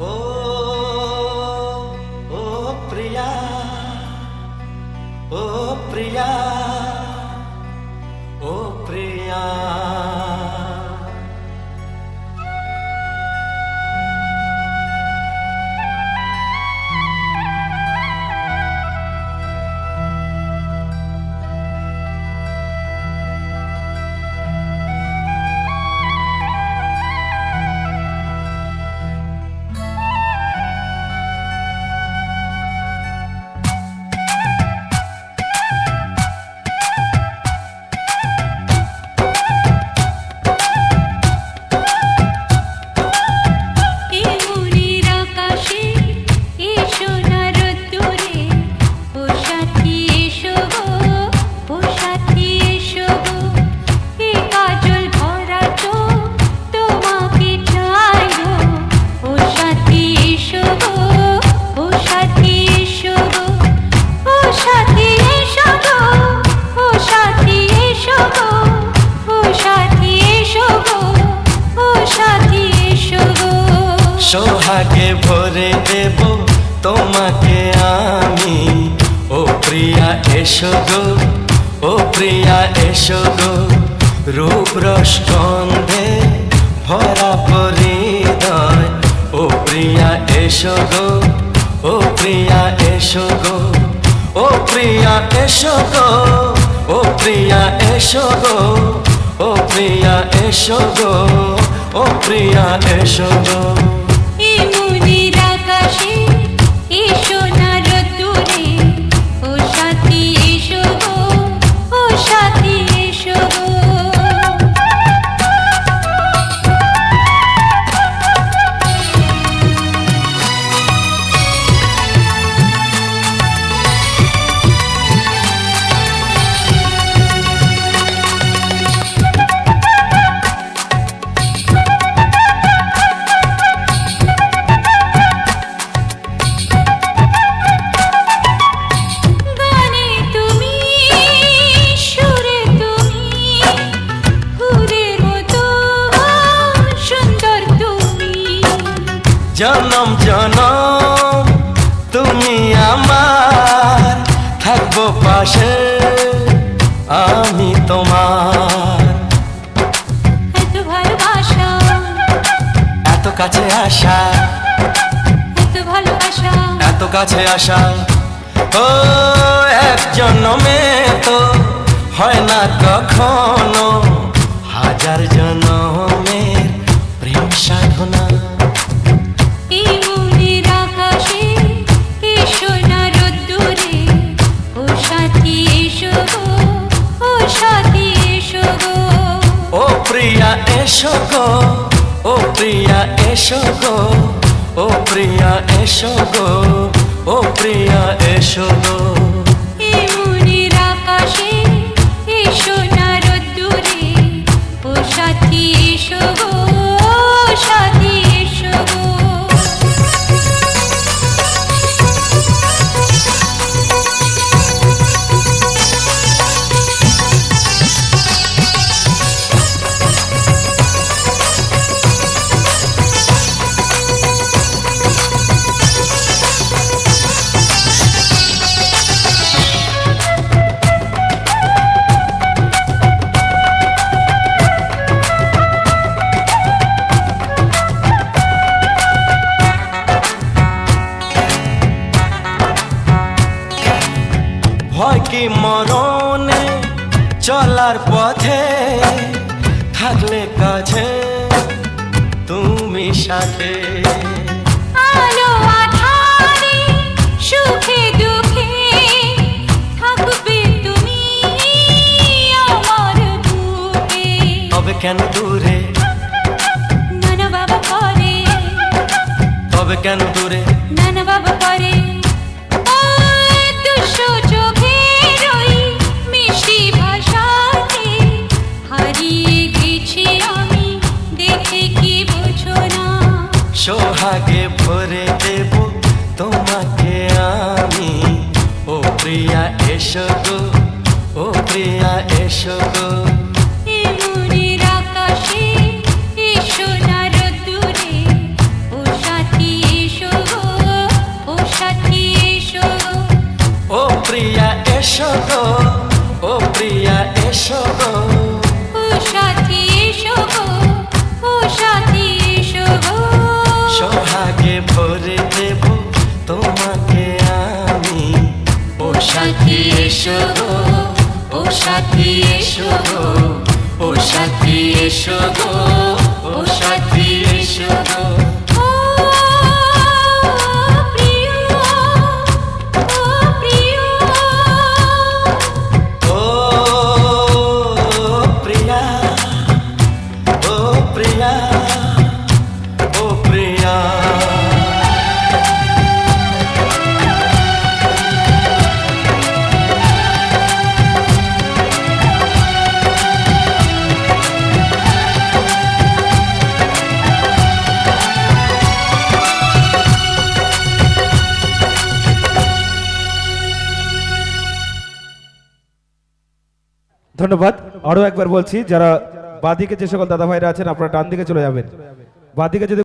ও ভরে দেব তোমাকে আমি। ও প্রিয়া, এসো গো। ও প্রিয়া, এসো গো। রূপ রসগন্ধে ভরা পরিদয়। ও প্রিয়া, এসো গো। ও প্রিয়া, এসো গো। ও প্রিয়া, এসো গো। ও প্রিয়া, এসো গো। ও প্রিয়া, এসো গো। ও প্রিয়া, এসো গো। জনম জনম তুমি আমার। থাকব পাশে আমি তোমার। এত ভালোবাসা। এত কাছে আসা। এত ভালোবাসা। এত কাছে আসা। ও এক জন্মে তো হয় না কখনো হাজার এসো গো, ও প্রিয়া, এসো গো, ও প্রিয়া, এসো গো, ও প্রিয়া, এসো গো। মনের আকাশে এসো ভয় কি মরণে চলার পথে থাকলে কাছে তুমি সাথে। আলো আধারে সুখে দুঃখে থাকবে তুমি আমার বুকে। তবে কেন দূরে? নানা বাবা করে তবে কেন দূরে? নানা বাবা করে আগে ভরে দেব তোমাকে আমি ও প্রিয়া এসো গো ও প্রিয়া এসো গো প্রিয়া এসো গো ও প্রিয়া এসো গো তোমাকে ভরে দেব তোমাকে আমি। ও সাথী এসো গো ও সাথী এসো গো ও সাথী এসো গো। ধন্যবাদ। আরও একবার বলছি, যারা বাদিকে যে সকল দাদা ভাইরা আছেন, আপনারা ডান দিকে চলে যাবেন। বাদিকে যদি